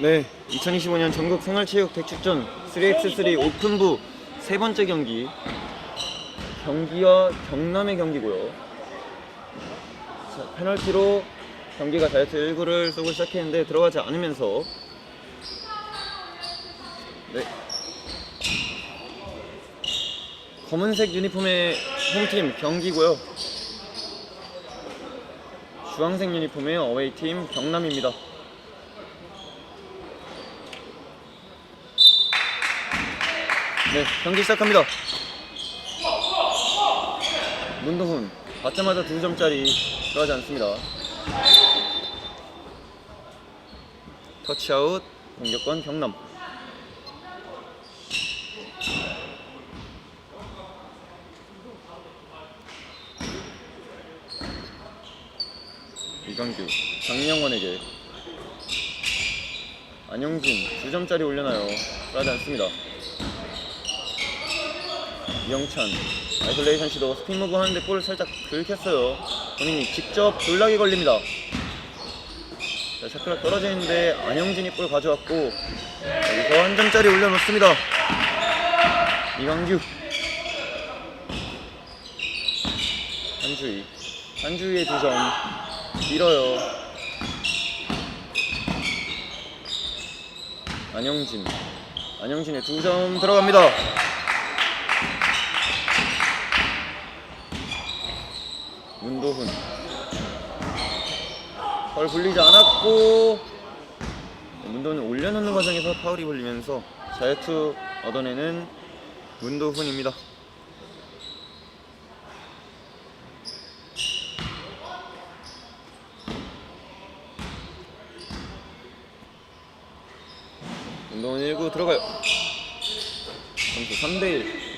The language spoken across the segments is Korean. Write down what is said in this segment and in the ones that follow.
네, 2025년 전국 생활체육 대축전 3x3 오픈부 세 번째 경기 경기와 경남의 경기고요. 자, 페널티로 경기가 자이트 1구를 쏘고 시작했는데 들어가지 않으면서 네. 검은색 유니폼의 홈팀 경기고요. 주황색 유니폼의 어웨이팀 경남입니다. 네, 경기 시작합니다. 문동훈 받자마자 두 점짜리 들어가지 않습니다. 터치아웃 공격권 경남. 이광규 장영원에게 안영진 두 점짜리 올려놔요. 들어가지 않습니다. 이영찬. 아이솔레이션 시도 스핀 무브 하는데 볼을 살짝 긁혔어요. 본인이 직접 놀라게 걸립니다. 자, 샤크가 떨어지는데 안영진이 볼 가져왔고 여기서 한 점짜리 올려놓습니다. 이광규. 한주희. 한주희의 두점. 길어요. 안영진. 안영진의 두 점 들어갑니다 문도훈 파울 불리지 않았고 문도훈을 올려놓는 과정에서 파울이 불리면서 자유투 얻어내는 문도훈입니다 문도훈 1구 들어가요 점수 3대1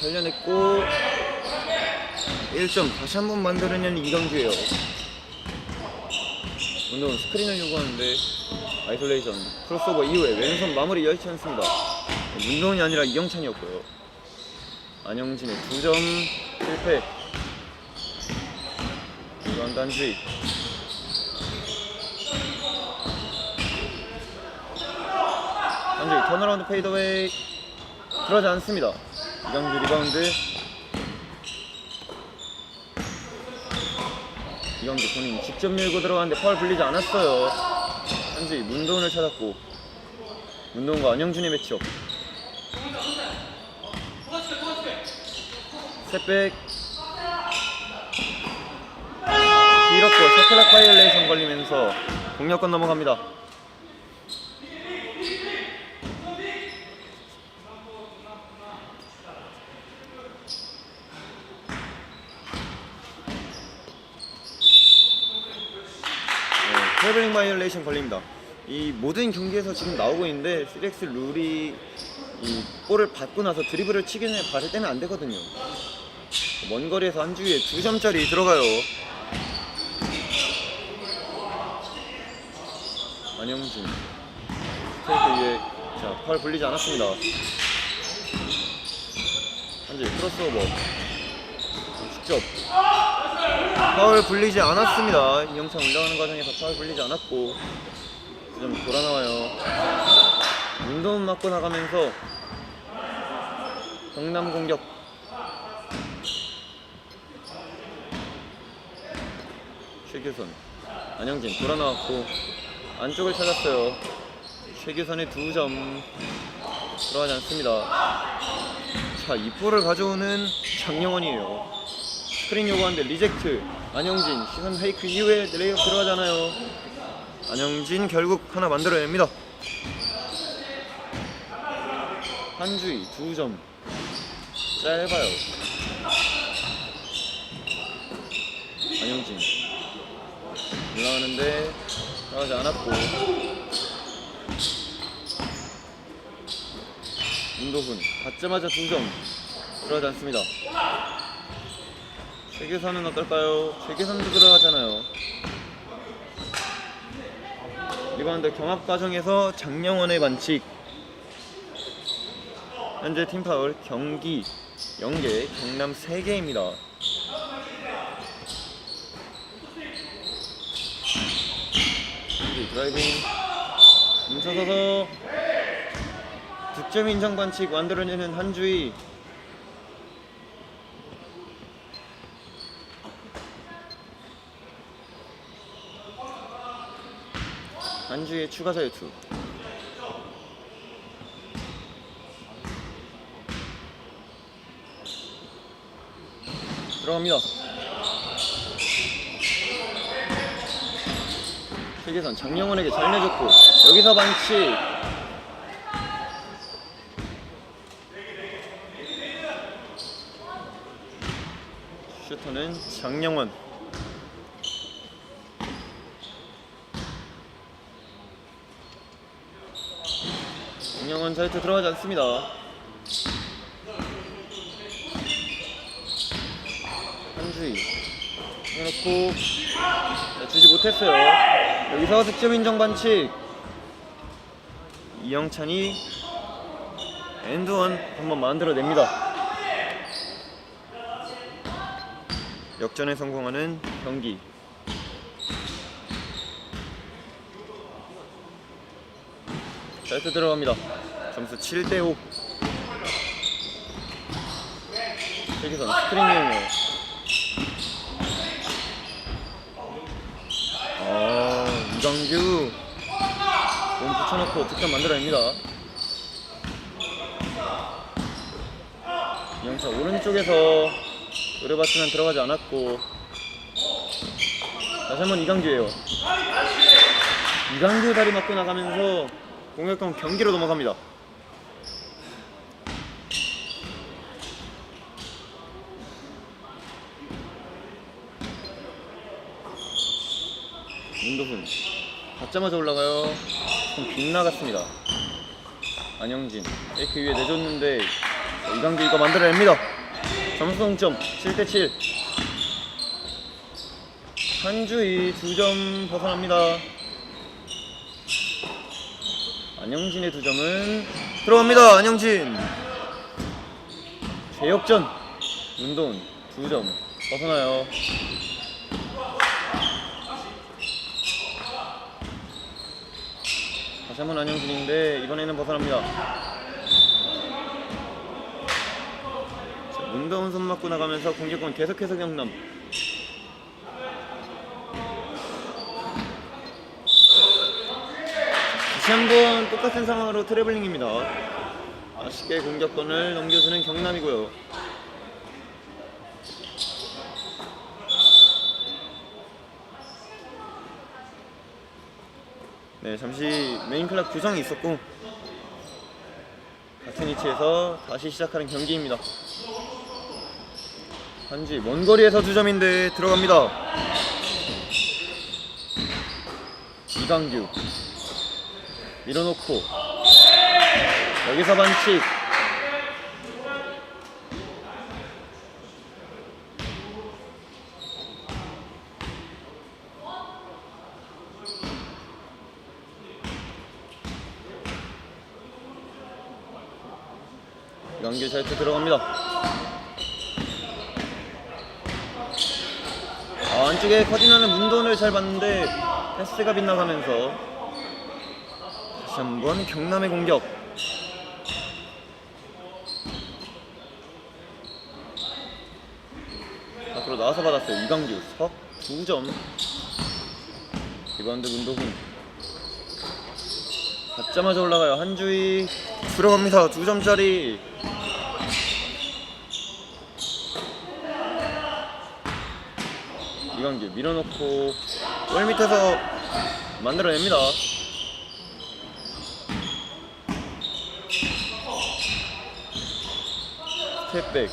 살려냈고 1점 다시 한 번 만들어내는 이경규예요. 운동은 스크린을 요구하는데 아이솔레이션 크로스오버 이후에 왼손 마무리 여의치 않습니다. 문동이 아니라 이경찬이었고요. 안영진의 2점 실패. 이건 단주의. 단주의 턴어라운드 페이더웨이 들어가지 않습니다. 이경규 리바운드 이경규 본인 직접 밀고 들어가는데 파울 불리지 않았어요. 현지 문도훈을 찾았고 문도훈과 안영준의 매치업. set백. 길었고 샤클락 바이올레이션 걸리면서 공략권 넘어갑니다 네, 트래블링 바이올레이션 걸립니다. 이 모든 경기에서 지금 나오고 있는데 3x 룰이 이 볼을 받고 나서 드리블을 치기 전에 발을 떼면 안 되거든요. 먼 거리에서 한 주에 두 점짜리 들어가요. 안영진 스테이크 위에 자, 팔 불리지 않았습니다. 한지 크로스오버 직접 파울 불리지 않았습니다. 이영창 올라가는 과정에서 파울 불리지 않았고 좀 돌아 나와요. 운동 맞고 나가면서 경남 공격. 최규선, 안영진 돌아 나왔고 안쪽을 찾았어요. 최규선의 두 점 들어가지 않습니다. 자, 이 볼을 가져오는 장영원이에요. 스크린 요구하는데 리젝트. 안영진 시선 페이크 이후에 레이업 들어가잖아요. 안영진 결국 하나 만들어냅니다. 한주희 두 점. 짧아요. 안영진. 올라가는데 들어가지 않았고. 문도훈 받자마자 두 점. 들어가지 않습니다 최계선은 어떨까요? 최계선도 들어가잖아요. 리바운드 경합 과정에서 장영원의 반칙. 현재 팀 파울 경기 0개, 경남 3개입니다. 드라이빙 뭉쳐서서 득점 인정 반칙 만들어내는 한주희 한주희의 추가 자유투. 들어갑니다. 세계선 장영원에게 잘 내줬고 여기서 반칙 슈터는 장영원 장영원 자유투 들어가지 않습니다 한주희 해놓고 네, 주지 못했어요. 여기서 득점 인정 반칙. 이영찬이 엔드원 한번 만들어냅니다. 역전에 성공하는 경기. 자유투 들어갑니다. 점수 7대 5. 세계선 스크린 이용이에요. 아, 이광규 몸 붙여놓고 득점 만들어냅니다. 이영차 오른쪽에서 의뢰봤으면 들어가지 않았고 다시 한번 이광규예요. 이광규 다리 맞고 나가면서 공격권 경기로 넘어갑니다. 문도훈 받자마자 올라가요. 좀 빗나갔습니다. 안영진. 페이크 위에 내줬는데 자, 이강규 이거 만들어냅니다. 점수 동점 7대7 한주희 2점 벗어납니다. 안영진의 2점은 들어갑니다. 안영진. 최역전. 문도훈 2점 벗어나요 다시 한번 안영진인데 이번에는 벗어납니다. 자, 문다운 손 맞고 나가면서 공격권 계속해서 경남. 다시 한번 똑같은 상황으로 트래블링입니다. 아쉽게 공격권을 넘겨주는 경남이고요. 네, 잠시 메인 클럽 규정이 있었고 같은 위치에서 다시 시작하는 경기입니다. 한지 먼 거리에서 두 점인데 들어갑니다. 이강규 밀어놓고 여기서 반칙. 연결 잘트 들어갑니다. 아, 안쪽에 커진하는 문돈을 잘 봤는데 패스가 빗나가면서 다시 한번 경남의 공격. 밖으로 나와서 받았어요. 이강규 석 2점. 리바운드 문도훈. 받자마자 올라가요. 한주희 들어갑니다. 2점짜리. 이광규 밀어놓고 골 밑에서 만들어냅니다. 스텝백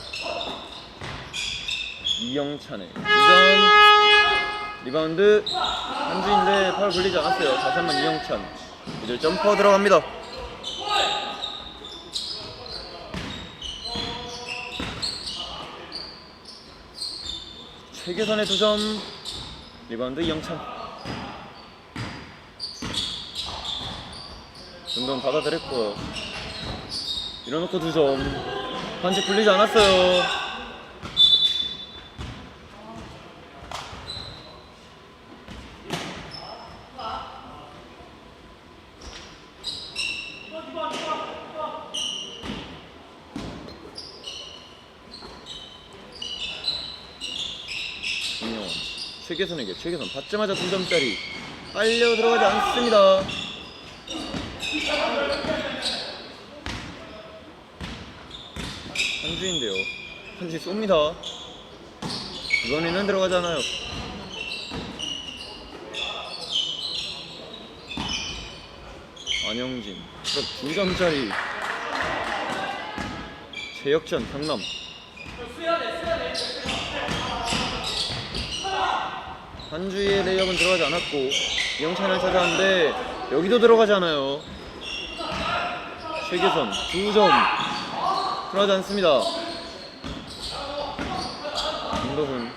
이영찬의 2점 리바운드 한주인데 파울 불리지 않았어요. 다시 한번 이영찬 이들 점퍼 들어갑니다. 최계선의 2점. 리바운드 이영찬. 운동 받아들였고요. 밀어놓고 2점. 반칙 불리지 않았어요 최계선에게 최계선 받자마자 2점짜리 빨려 들어가지 않습니다. 한주인데요. 한주 쏩니다. 이번에는 들어가잖아요. 안영진. 트럭 2점짜리. 제역전 강남 한주의 레이업은 들어가지 않았고 이영찬을 찾아왔는데 여기도 들어가지 않아요. 최계선 2점. 들어가지 않습니다. 김도훈.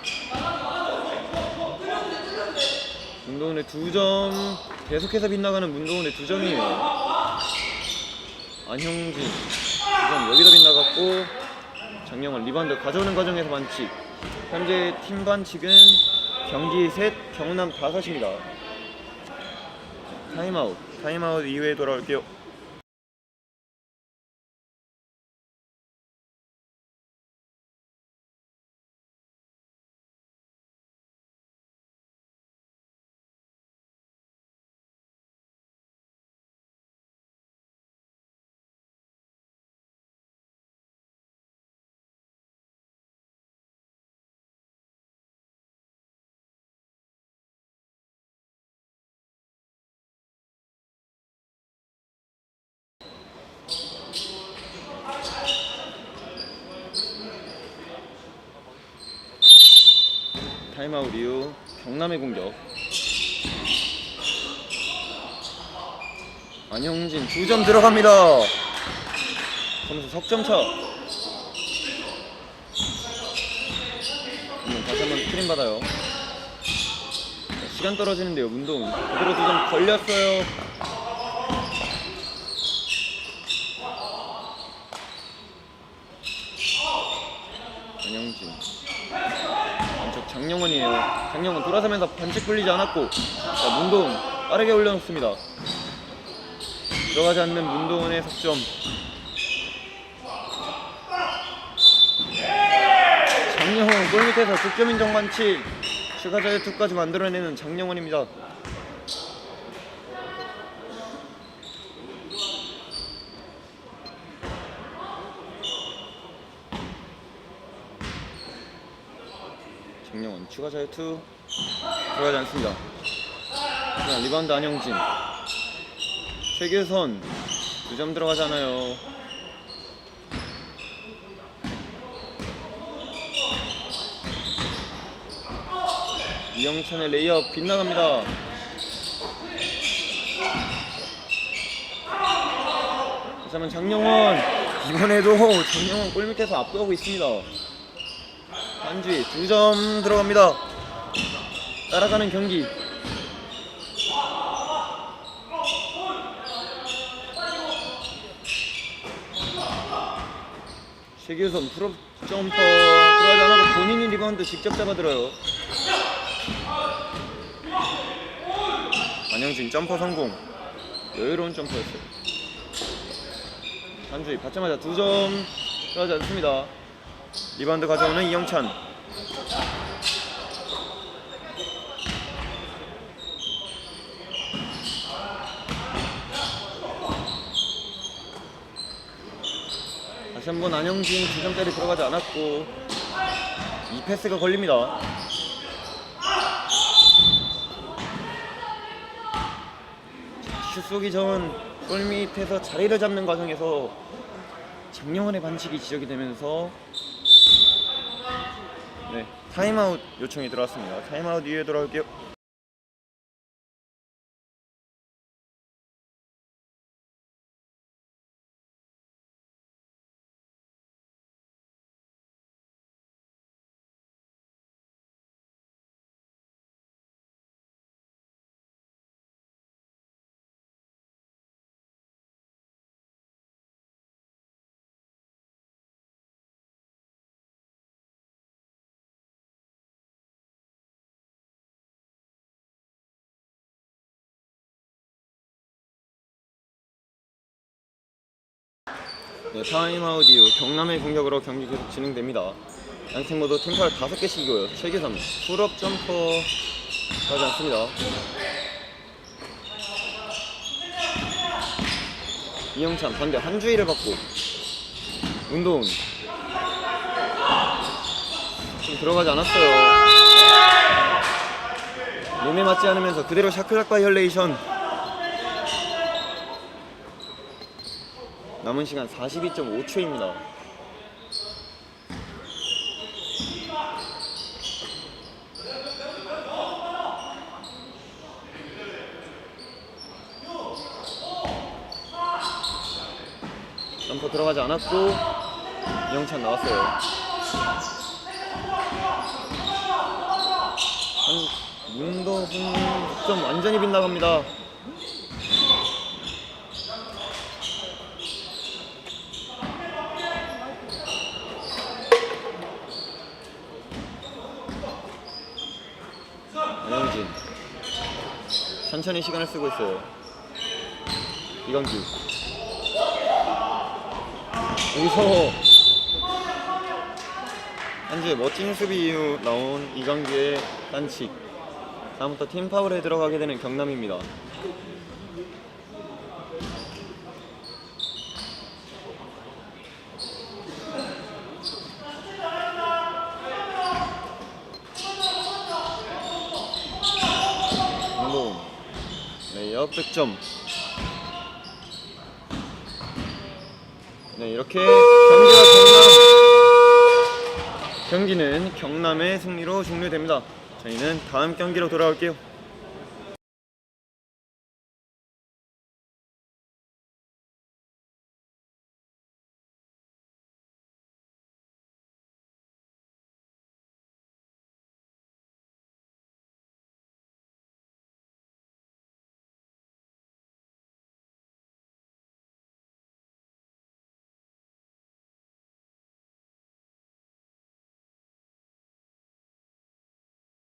문도훈의 2점. 계속해서 빗나가는 문도훈의 2점이에요. 안형진 2점 여기도 빗나갔고 장영원 리바운드 가져오는 과정에서 반칙 현재 팀 반칙은 경기 셋 경남 다섯입니다. 타임아웃 타임아웃 이후에 돌아올게요 타임아웃 이후 경남의 공격. 안영진 2점 들어갑니다. 점수 석점차. 음, 다시 한번 스크린 받아요. 자, 시간 떨어지는데요 문동. 그대로 2점 걸렸어요 안영진 왼쪽 장영원이에요. 장영원 돌아서면서 반칙 불리지 않았고 자, 문도훈 빠르게 올려놓습니다. 들어가지 않는 문도훈의 석점. 장영원 골 밑에서 득점 인정 반칙. 추가 자유투까지 만들어내는 장영원입니다. 장영원 추가 자유투 들어가지 않습니다. 자, 리바운드 안영진 최규선 2점 들어가잖아요. 이영찬의 레이업 빗나갑니다. 한번 장영원 이번에도 장영원 골 밑에서 압도하고 있습니다. 한주희 2점 들어갑니다. 따라가는 경기. 최규선 프로 점퍼 들어가지 않고 본인이 리바운드 직접 잡아들어요. 안영진 점퍼 성공. 여유로운 점퍼였어요. 한주희 받자마자 2점 들어가지 않습니다. 리바운드 가져오는 이영찬. 다시 한번 안영진 2점짜리 들어가지 않았고 이 패스가 걸립니다. 슛 쏘기 전 골 밑에서 자리를 잡는 과정에서 장영원의 반칙이 지적이 되면서 네 타임아웃 요청이 들어왔습니다. 타임아웃 이후에 돌아올게요. 네, 타임아웃 이후 경남의 공격으로 경기 계속 진행됩니다. 양팀 모두 팀파울 5개씩 이고요. 최기선 풀업 점퍼 하지 않습니다. 이영찬 반대 한 주의를 받고 운동 좀 들어가지 않았어요. 몸에 맞지 않으면서 그대로 샤클락 바이올레이션 남은 시간 42.5초입니다. 점퍼 들어가지 않았고 이영찬 나왔어요. 한 문도훈 좀 완전히 빗나갑니다. 안영진 천천히 시간을 쓰고 있어요. 이광규 여기서 한주의 멋진 수비 이후 나온 이광규의 단식 다음부터 팀 파울에 들어가게 되는 경남입니다. 5점. 네 이렇게 경기와 경남. 경기는 경남의 승리로 종료됩니다. 저희는 다음 경기로 돌아올게요.